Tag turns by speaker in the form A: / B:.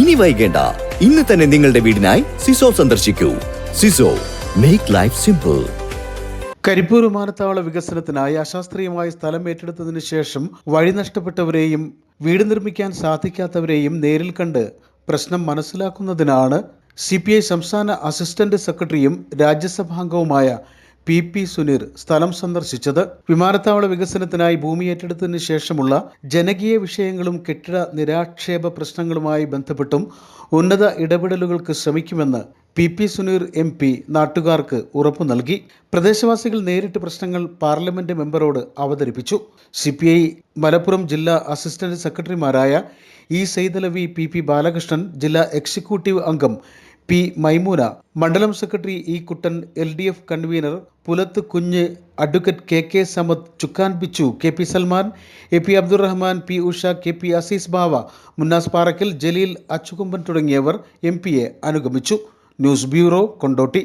A: ഇനി വൈകേണ്ട. ഇന്ന് തന്നെ നിങ്ങളുടെ വീടിനായി സിസോ സന്ദർശിക്കൂ. സിസോ മേക്ക് ലൈഫ് സിമ്പിൾ
B: കരിപ്പൂർ വിമാനത്താവള വികസനത്തിനായി അശാസ്ത്രീയമായ സ്ഥലം ഏറ്റെടുത്തതിനു ശേഷം വഴി നഷ്ടപ്പെട്ടവരെയും വീട് നിർമ്മിക്കാൻ സാധിക്കാത്തവരെയും നേരിൽ കണ്ട് പ്രശ്നം മനസ്സിലാക്കുന്നതിനാണ് സി സംസ്ഥാന അസിസ്റ്റന്റ് സെക്രട്ടറിയും രാജ്യസഭാംഗവുമായ പി പി സുനീർ സ്ഥലം സന്ദർശിച്ചത്. വിമാനത്താവള വികസനത്തിനായി ഭൂമി ഏറ്റെടുത്തതിനു ശേഷമുള്ള ജനകീയ വിഷയങ്ങളും കെട്ടിട നിരാക്ഷേപ പ്രശ്നങ്ങളുമായി ബന്ധപ്പെട്ടും ഉന്നത ഇടപെടലുകൾക്ക് ശ്രമിക്കുമെന്ന് P P Suneer M P നാട്ടുകാർക്ക് ഉറപ്പു നൽകി. പ്രദേശവാസികൾ നേരിട്ട് പ്രശ്നങ്ങൾ പാർലമെന്റ് മെമ്പറോട് അവതരിപ്പിച്ചു. സി പി ഐ മലപ്പുറം ജില്ലാ അസിസ്റ്റന്റ് സെക്രട്ടറിമാരായ E Saidalavi P P Balakrishnan ജില്ലാ എക്സിക്യൂട്ടീവ് അംഗം പി മൈമൂന. മണ്ഡലം secretary E Kuttan L D F convener Pulath Kunju advocate K K Samad Chukkan Pichu K P Salman A P Abdurahman P Usha K P Aziz Bava Munnas Parakkal Jaleel Achukumban തുടങ്ങിയവർ M പിയെ അനുഗമിച്ചു. News bureau Kondotty.